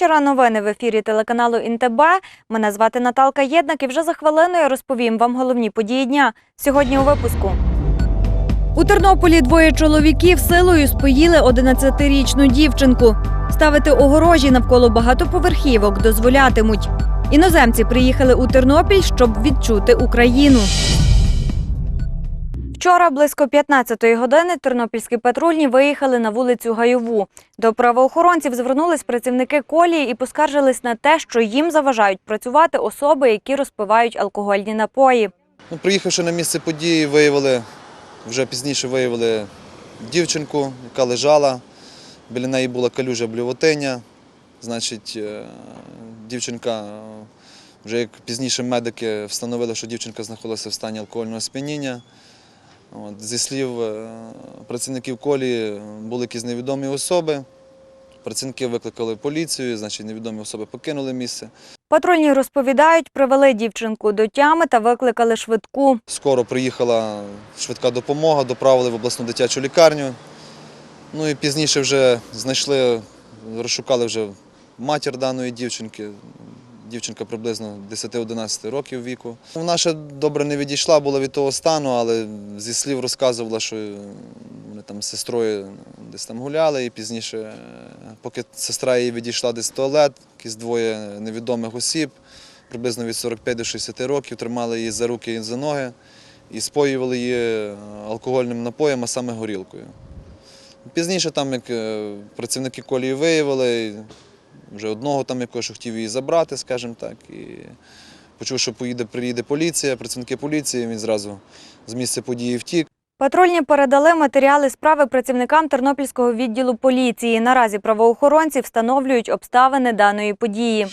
Вечора. Новини в ефірі телеканалу ІНТБ. Мене звати Наталка Єднак і вже за хвилину я розповім вам головні події дня. Сьогодні у випуску. У Тернополі двоє чоловіків силою споїли 11-річну дівчинку. Ставити огорожі навколо багатоповерхівок дозволятимуть. Іноземці приїхали у Тернопіль, щоб відчути Україну. Вчора близько 15-ї години тернопільські патрульні виїхали на вулицю Гайову. До правоохоронців звернулись працівники колії і поскаржились на те, що їм заважають працювати особи, які розпивають алкогольні напої. Ну, приїхавши на місце події, виявили, вже пізніше виявили дівчинку, яка лежала. Біля неї була калюжа блювотиня. Значить, е, дівчинка, вже як пізніше медики встановили, що дівчинка знаходилася в стані алкогольного сп'яніння. От, зі слів е, працівників колії були якісь невідомі особи. Працівники викликали поліцію, значить невідомі особи покинули місце. Патрульні розповідають, привели дівчинку до тями та викликали швидку. Скоро приїхала швидка допомога, доправили в обласну дитячу лікарню. Ну і пізніше вже знайшли, розшукали вже матір даної дівчинки. Дівчинка приблизно 10-11 років віку. Вона ще добре не відійшла, була від того стану, але зі слів розказувала, що вони там з сестрою десь там гуляли, і пізніше, поки сестра її відійшла десь в туалет, якісь двоє невідомих осіб, приблизно від 45 до 60 років, тримали її за руки і за ноги і споювали її е, алкогольним напоєм, а саме горілкою. Пізніше там, як е, працівники колії виявили, вже одного там якогось що хотів її забрати, скажімо так. І почув, що поїде, приїде поліція, працівники поліції, він зразу з місця події втік. Патрульні передали матеріали справи працівникам Тернопільського відділу поліції. Наразі правоохоронці встановлюють обставини даної події.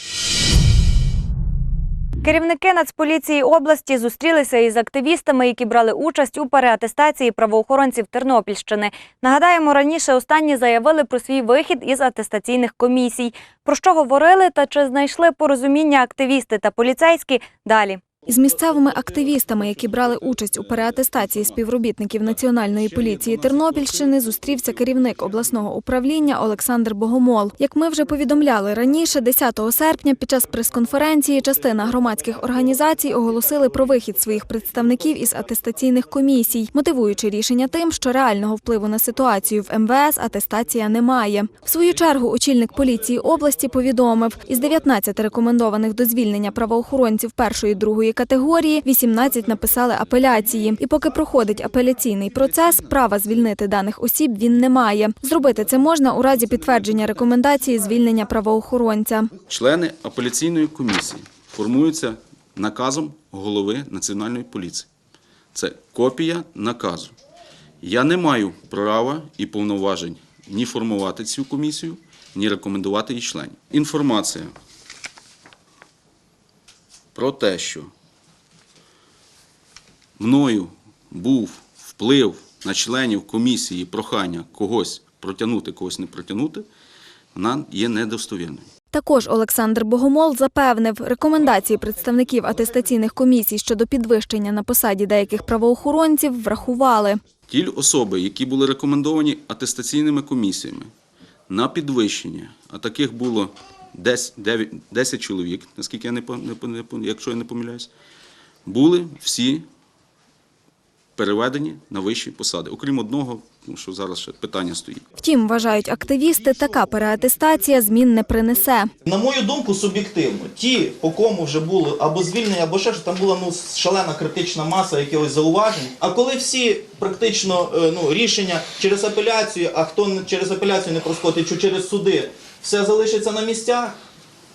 Керівники Нацполіції області зустрілися із активістами, які брали участь у переатестації правоохоронців Тернопільщини. Нагадаємо, раніше останні заявили про свій вихід із атестаційних комісій. Про що говорили та чи знайшли порозуміння активісти та поліцейські далі. Із місцевими активістами, які брали участь у переатестації співробітників Національної поліції Тернопільщини, зустрівся керівник обласного управління Олександр Богомол. Як ми вже повідомляли раніше, 10 серпня під час прес-конференції частина громадських організацій оголосили про вихід своїх представників із атестаційних комісій, мотивуючи рішення тим, що реального впливу на ситуацію в МВС атестація не має. В свою чергу очільник поліції області повідомив, із 19 рекомендованих до звільнення правоохоронців першої другої категорії 18 написали апеляції. І поки проходить апеляційний процес, права звільнити даних осіб він не має. Зробити це можна у разі підтвердження рекомендації звільнення правоохоронця. Члени апеляційної комісії формуються наказом голови Національної поліції. Це копія наказу. Я не маю права і повноважень ні формувати цю комісію, ні рекомендувати її членів. Інформація про те, що мною був вплив на членів комісії прохання когось протягнути, когось не протягнути, вона є недостовірною. Також Олександр Богомол запевнив, рекомендації представників атестаційних комісій щодо підвищення на посаді деяких правоохоронців врахували. Ті особи, які були рекомендовані атестаційними комісіями на підвищення, а таких було 10, 9, 10 чоловік, наскільки я не, не, не, якщо я не помиляюсь, були всі переведені на вищі посади, окрім одного, тому що зараз ще питання стоїть. Втім, вважають активісти, така переатестація змін не принесе. На мою думку, суб'єктивно, ті, по кому вже було або звільнення, або ще ж там була ну шалена критична маса якихось зауважень. А коли всі практично е, ну рішення через апеляцію, а хто не- через апеляцію не проскотить, чи через суди, все залишиться на місцях.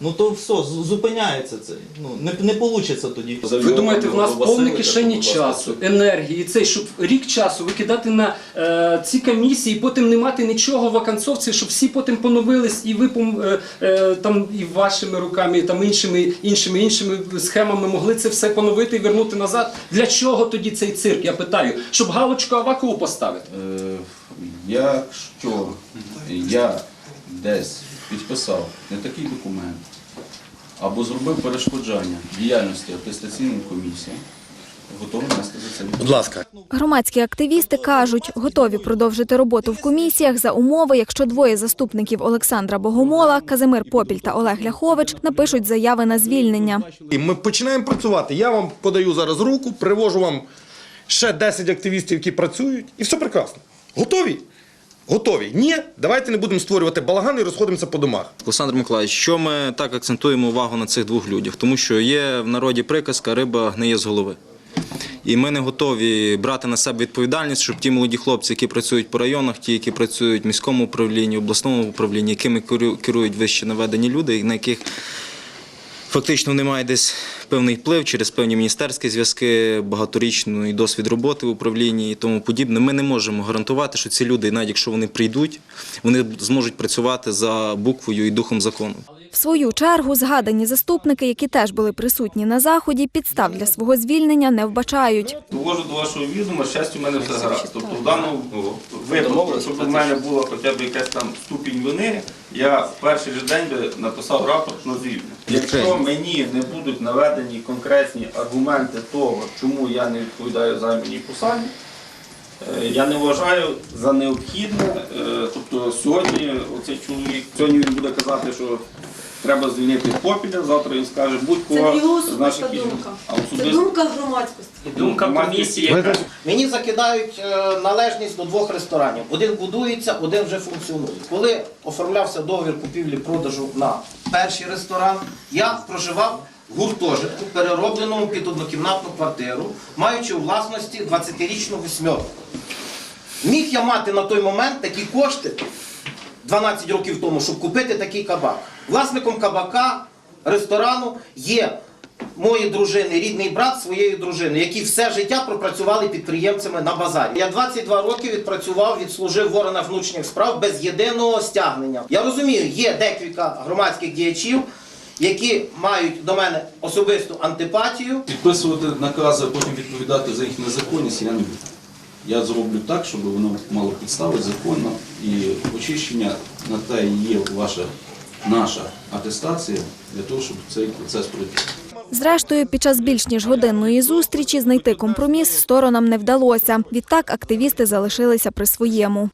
Ну то все, зупиняється це. Ну не, не вийде тоді. Ви думаєте, в нас повні кишені часу, енергії, цей, щоб рік часу викидати на е, ці комісії, потім не мати нічого в вакансовці, щоб всі потім поновились, і ви пом- е, е, там і вашими руками, і там іншими, іншими, іншими схемами могли це все поновити і вернути назад. Для чого тоді цей цирк? Я питаю, щоб галочку Авакову поставити. Е, Якщо я десь підписав не такий документ або зробив перешкоджання діяльності атестаційної комісії, готовий нести за це. Будь ласка. Громадські активісти кажуть, готові продовжити роботу в комісіях за умови, якщо двоє заступників Олександра Богомола, Казимир Попіль та Олег Ляхович напишуть заяви на звільнення. І Ми починаємо працювати. Я вам подаю зараз руку, привожу вам ще 10 активістів, які працюють, і все прекрасно. Готові? Готові. Ні, давайте не будемо створювати балаган і розходимося по домах. Олександр Миколаївич, що ми так акцентуємо увагу на цих двох людях? Тому що є в народі приказка риба гниє з голови. І ми не готові брати на себе відповідальність, щоб ті молоді хлопці, які працюють по районах, ті, які працюють в міському управлінні, обласному управлінні, якими керу- керують вище наведені люди, на яких фактично мають десь певний вплив через певні міністерські зв'язки, багаторічний досвід роботи в управлінні і тому подібне. Ми не можемо гарантувати, що ці люди, навіть якщо вони прийдуть, вони зможуть працювати за буквою і духом закону. В свою чергу згадані заступники, які теж були присутні на заході, підстав для свого звільнення не вбачають. Довожу до вашого відома, щастя, у мене все гаразд. Тобто в даному випадку, щоб у мене була хоча б якась там ступінь вини, я в перший же день би написав рапорт на звільнення. Якщо мені не будуть наведені конкретні аргументи того, чому я не відповідаю займаній посаді, я не вважаю за необхідне. е, Тобто сьогодні оцей чоловік, сьогодні він буде казати, що треба звільнити Попіля, завтра він скаже будь-кого не його з наших особиста думка. А Це думка громадськості. думка комісії. Мені закидають е, належність до двох ресторанів. Один будується, один вже функціонує. Коли оформлявся договір купівлі-продажу на перший ресторан, я проживав гуртожитку, переробленому під однокімнатну квартиру, маючи у власності 20-річну восьмерку. Міг я мати на той момент такі кошти 12 років тому, щоб купити такий кабак. Власником кабака, ресторану є мої дружини, рідний брат своєї дружини, які все життя пропрацювали підприємцями на базарі. Я 22 роки відпрацював, відслужив в органах внутрішніх справ без єдиного стягнення. Я розумію, є декілька громадських діячів, які мають до мене особисту антипатію. Підписувати накази, а потім відповідати за їх незаконність я не буду. Я зроблю так, щоб воно мало підстави законно і очищення на те є ваша наша атестація для того, щоб цей процес пройти. Зрештою, під час більш ніж годинної зустрічі знайти компроміс сторонам не вдалося. Відтак активісти залишилися при своєму.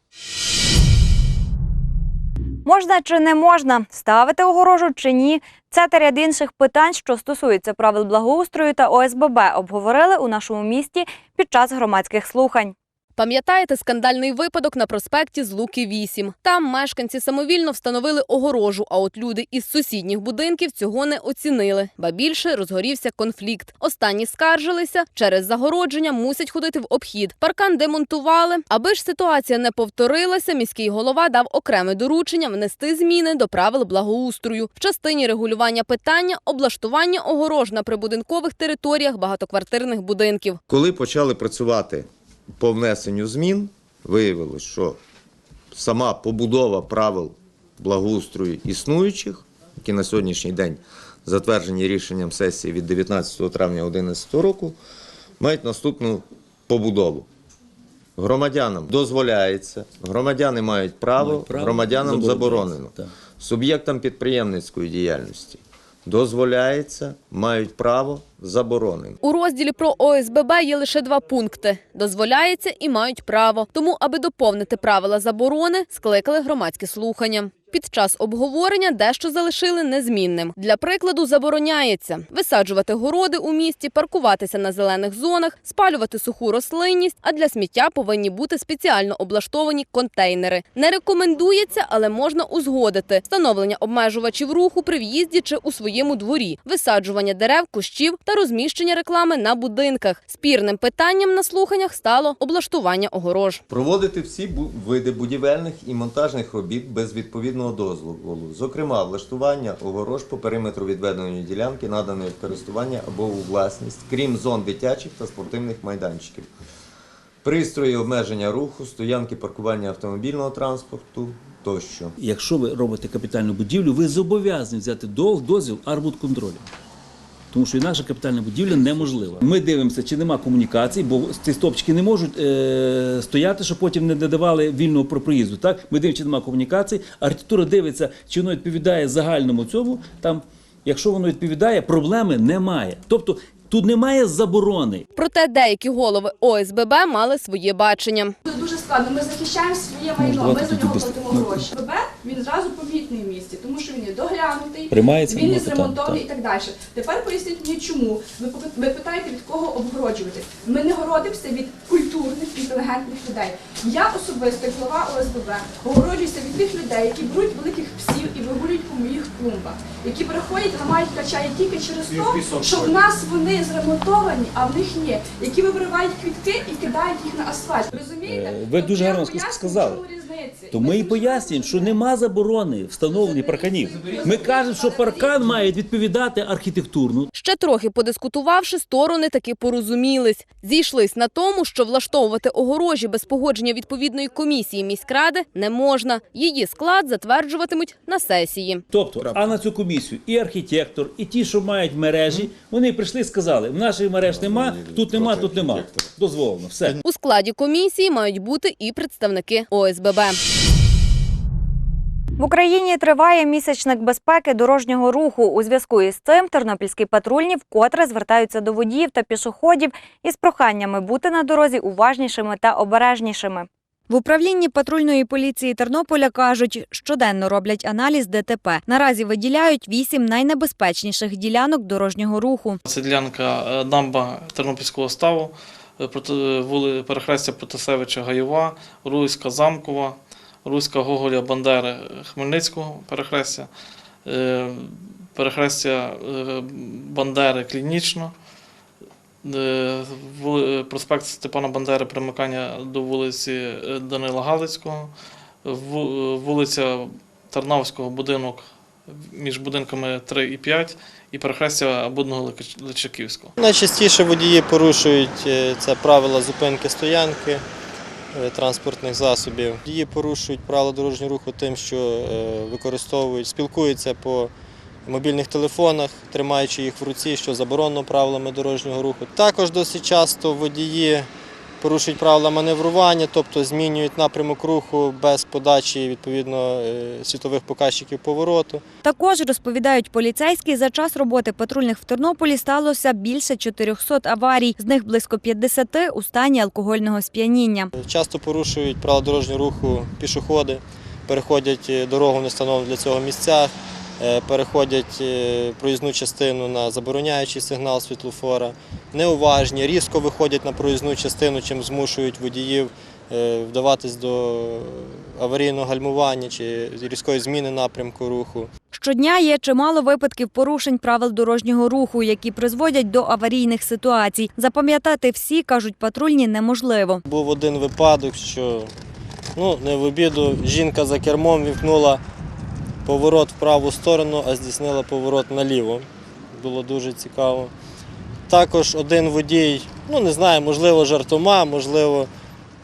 Можна чи не можна ставити огорожу чи ні? Це та ряд інших питань, що стосуються правил благоустрою та ОСББ, обговорили у нашому місті під час громадських слухань. Пам'ятаєте скандальний випадок на проспекті з Луки 8? Там мешканці самовільно встановили огорожу, а от люди із сусідніх будинків цього не оцінили. Ба більше розгорівся конфлікт. Останні скаржилися, через загородження мусять ходити в обхід. Паркан демонтували. Аби ж ситуація не повторилася, міський голова дав окреме доручення внести зміни до правил благоустрою в частині регулювання питання облаштування огорож на прибудинкових територіях багатоквартирних будинків. Коли почали працювати по внесенню змін, виявилось, що сама побудова правил благоустрою існуючих, які на сьогоднішній день затверджені рішенням сесії від 19 травня 2011 року, мають наступну побудову. Громадянам дозволяється, громадяни мають право, громадянам заборонено. Суб'єктам підприємницької діяльності дозволяється, мають право, заборонено. У розділі про ОСББ є лише два пункти: дозволяється і мають право. Тому, аби доповнити правила заборони, скликали громадські слухання. Під час обговорення дещо залишили незмінним. Для прикладу, забороняється висаджувати городи у місті, паркуватися на зелених зонах, спалювати суху рослинність, а для сміття повинні бути спеціально облаштовані контейнери. Не рекомендується, але можна узгодити встановлення обмежувачів руху при в'їзді чи у своєму дворі, висаджування дерев, кущів та розміщення реклами на будинках. Спірним питанням на слуханнях стало облаштування огорож. Проводити всі види будівельних і монтажних робіт без відповідного дозволу, зокрема влаштування огорож по периметру відведеної ділянки, наданої в користування або у власність, крім зон дитячих та спортивних майданчиків. Пристрої обмеження руху, стоянки паркування автомобільного транспорту тощо. Якщо ви робите капітальну будівлю, ви зобов'язані взяти до- дозвіл арбудконтролю. Тому що інакше капітальна будівля неможлива. Ми дивимося, чи нема комунікацій, бо ці стопчики не можуть е, стояти, щоб потім не додавали вільного про проїзду. Так? Ми дивимося, чи нема комунікацій. Архітектура дивиться, чи воно відповідає загальному цьому. Там, якщо воно відповідає, проблеми немає. Тобто Тут немає заборони. Проте деякі голови ОСББ мали своє бачення. Дуже складно. Ми захищаємо своє майно. Ми за нього платимо гроші. ББ він зразу помітний в місті, тому що він є доглянутий, Приймається він питань, зремонтований і так далі. Тепер поясніть мені, чому ви ви питаєте від кого обгороджувати. Ми не городимося від культурних, інтелігентних людей. Я особисто, як голова ОСББ, огороджуюся від тих людей, які беруть великих псів клумбах, які приходять, ламають качають тільки через те, що в нас вони зремонтовані, а в них ні, які вибривають квітки і кидають їх на асфальт. Розумієте? Е, ви Тобто дуже гарно сказали. То ми і пояснюємо, що нема заборони встановлення парканів. Ми кажемо, що паркан має відповідати архітектурну Ще трохи подискутувавши, сторони таки порозумілись. Зійшлись на тому, що влаштовувати огорожі без погодження відповідної комісії міськради не можна. Її склад затверджуватимуть на сесії. Тобто, а на цю комісію і архітектор, і ті, що мають мережі, вони прийшли і сказали: в наших мереж нема, тут нема, тут нема. Дозволено. Все. У складі комісії мають бути і представники ОСББ. В Україні триває місячник безпеки дорожнього руху. У зв'язку із цим тернопільські патрульні вкотре звертаються до водіїв та пішоходів із проханнями бути на дорозі уважнішими та обережнішими. В управлінні патрульної поліції Тернополя кажуть, щоденно роблять аналіз ДТП. Наразі виділяють вісім найнебезпечніших ділянок дорожнього руху. Це ділянка е, дамба Тернопільського ставу, перехрестя Протасевича Гаєва, Руська Замкова, Руська Гоголя Бандери Хмельницького перехрестя, е, перехрестя е, Бандери Клінічно, е, проспект Степана Бандери примикання до вулиці Данила Галицького, вулиця Тарнавського будинок між будинками 3 і 5 і перехрестя Будного Личаківського. Найчастіше водії порушують е, це правила зупинки стоянки е, транспортних засобів. Водії порушують правила дорожнього руху тим, що е, використовують, спілкуються по мобільних телефонах, тримаючи їх в руці, що заборонено правилами дорожнього руху. Також досить часто водії порушують правила маневрування, тобто змінюють напрямок руху без подачі відповідно е, світових показчиків повороту. Також розповідають поліцейські, за час роботи патрульних в Тернополі сталося більше 400 аварій, з них близько 50 у стані алкогольного сп'яніння. Часто порушують правила дорожнього руху пішоходи, переходять е, дорогу в нестановлених для цього місцях, е, переходять е, проїзну частину на забороняючий сигнал світлофора, неуважні, різко виходять на проїзну частину, чим змушують водіїв е, вдаватись до аварійного гальмування чи різкої зміни напрямку руху. Щодня є чимало випадків порушень правил дорожнього руху, які призводять до аварійних ситуацій. Запам'ятати всі, кажуть патрульні, неможливо. Був один випадок, що ну, не в обіду жінка за кермом вімкнула поворот в праву сторону, а здійснила поворот наліво. Було дуже цікаво. Також один водій, ну не знаю, можливо, жартома, можливо,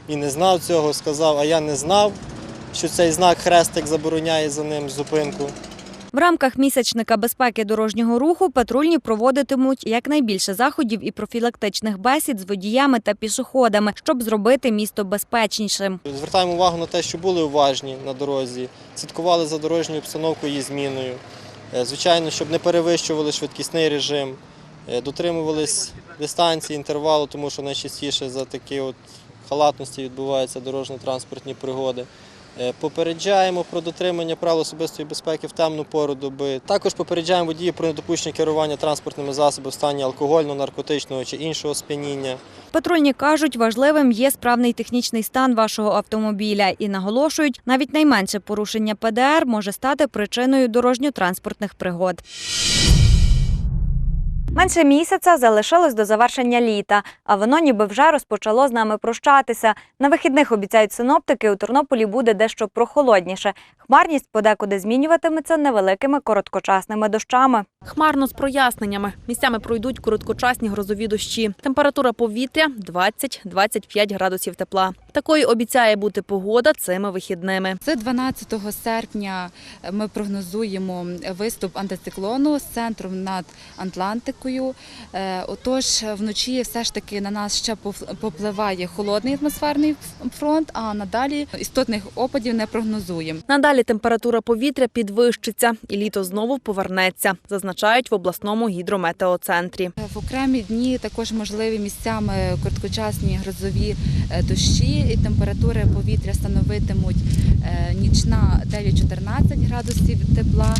і не знав цього, сказав, а я не знав, що цей знак хрестик забороняє за ним зупинку. В рамках місячника безпеки дорожнього руху патрульні проводитимуть якнайбільше заходів і профілактичних бесід з водіями та пішоходами, щоб зробити місто безпечнішим. Звертаємо увагу на те, що були уважні на дорозі, слідкували за дорожньою обстановкою її зміною. Е, Звичайно, щоб не перевищували швидкісний режим, е, дотримувались дистанції, інтервалу, тому що найчастіше за такі от халатності відбуваються дорожньо-транспортні пригоди. Е, Попереджаємо про дотримання правил особистої безпеки в темну пору доби. Також попереджаємо водіїв про недопущення керування транспортними засобами в стані алкогольного, наркотичного чи іншого сп'яніння. Патрульні кажуть, важливим є справний технічний стан вашого автомобіля і наголошують, навіть найменше порушення ПДР може стати причиною дорожньо-транспортних пригод. Менше місяця залишилось до завершення літа, а воно ніби вже розпочало з нами прощатися. На вихідних обіцяють синоптики, у Тернополі буде дещо прохолодніше. Хмарність подекуди змінюватиметься невеликими короткочасними дощами. Хмарно з проясненнями. Місцями пройдуть короткочасні грозові дощі. Температура повітря 20-25 градусів тепла. Такою обіцяє бути погода цими вихідними. Це 12 серпня ми прогнозуємо виступ антициклону з центром над Атлантикою. Е, Отож, вночі все ж таки на нас ще попливає холодний атмосферний фронт, а надалі істотних опадів не прогнозуємо. Надалі температура повітря підвищиться і літо знову повернеться, зазначають в обласному гідрометеоцентрі. В окремі дні також можливі місцями короткочасні грозові е, дощі і температури повітря становитимуть е, нічна 9-14 градусів тепла,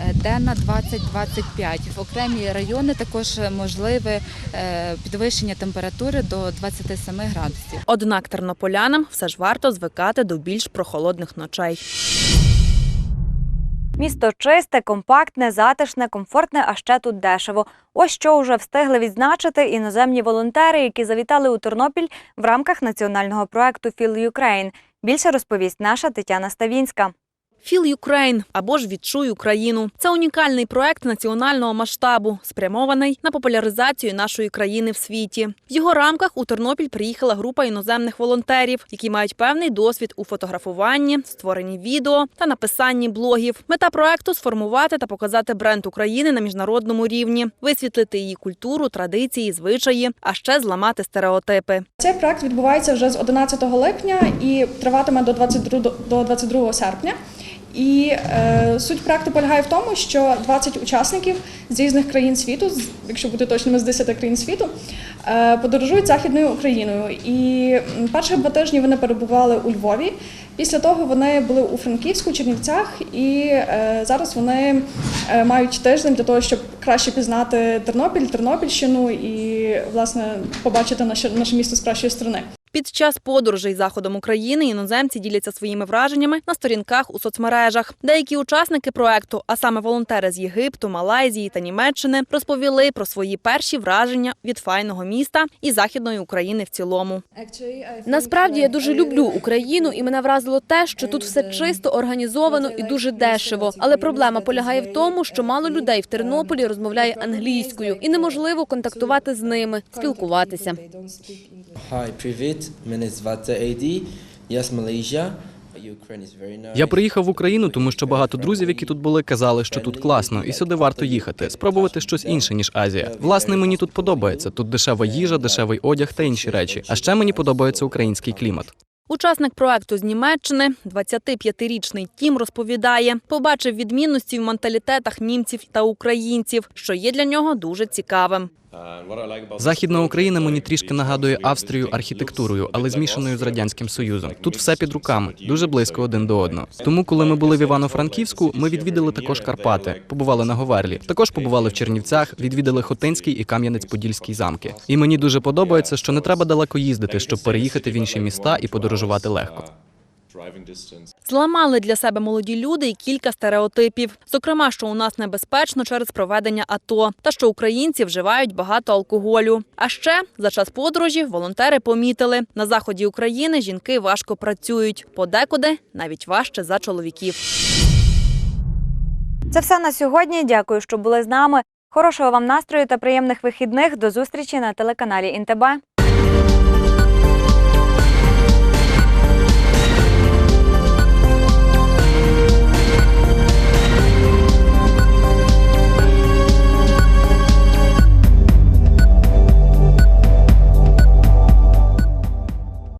е, денна 20-25. В окремі райони також можливе е, підвищення температури до 27 градусів. Однак тернополянам все ж варто звикати до більш прохолодних ночей. Місто чисте, компактне, затишне, комфортне, а ще тут дешево. Ось що вже встигли відзначити іноземні волонтери, які завітали у Тернопіль в рамках національного проекту Філ Ukraine. Більше розповість наша Тетяна Ставінська. Feel Ukraine або ж Відчуй Україну. Це унікальний проект національного масштабу, спрямований на популяризацію нашої країни в світі. В його рамках у Тернопіль приїхала група іноземних волонтерів, які мають певний досвід у фотографуванні, створенні відео та написанні блогів. Мета проекту сформувати та показати бренд України на міжнародному рівні, висвітлити її культуру, традиції, звичаї, а ще зламати стереотипи. Цей проект відбувається вже з 11 липня і триватиме до 22, до 22 серпня. І е, суть проекту полягає в тому, що 20 учасників з різних країн світу, якщо бути точними, з 10 країн світу, е, подорожують західною Україною. І перші два тижні вони перебували у Львові. Після того вони були у Франківську, Чернівцях, і е, зараз вони е, мають тиждень для того, щоб краще пізнати Тернопіль, Тернопільщину і власне побачити наше, наше місто з кращої сторони. Під час подорожей заходом України іноземці діляться своїми враженнями на сторінках у соцмережах. Деякі учасники проекту, а саме волонтери з Єгипту, Малайзії та Німеччини, розповіли про свої перші враження від файного міста і західної України в цілому. Насправді я дуже люблю Україну, і мене вразило те, що тут все чисто, організовано і дуже дешево. Але проблема полягає в тому, що мало людей в Тернополі розмовляє англійською, і неможливо контактувати з ними, спілкуватися. Hi, привіт. Мене звати Ейді. Я з nice. Я приїхав в Україну, тому що багато друзів, які тут були, казали, що тут класно, і сюди варто їхати, спробувати щось інше ніж Азія. Власне, мені тут подобається. Тут дешева їжа, дешевий одяг та інші речі. А ще мені подобається український клімат. Учасник проекту з Німеччини, 25-річний Тім, розповідає, побачив відмінності в менталітетах німців та українців, що є для нього дуже цікавим. Західна Україна мені трішки нагадує Австрію архітектурою, але змішаною з радянським союзом. Тут все під руками, дуже близько один до одного. Тому, коли ми були в Івано-Франківську, ми відвідали також Карпати, побували на Говерлі. Також побували в Чернівцях, відвідали Хотинський і Кам'янець-Подільський замки. І мені дуже подобається, що не треба далеко їздити, щоб переїхати в інші міста і подорожувати легко. Зламали для себе молоді люди і кілька стереотипів. Зокрема, що у нас небезпечно через проведення АТО та що українці вживають багато алкоголю. А ще за час подорожі волонтери помітили, на заході України жінки важко працюють, подекуди навіть важче за чоловіків. Це все на сьогодні. Дякую, що були з нами. Хорошого вам настрою та приємних вихідних. До зустрічі на телеканалі Інтеба.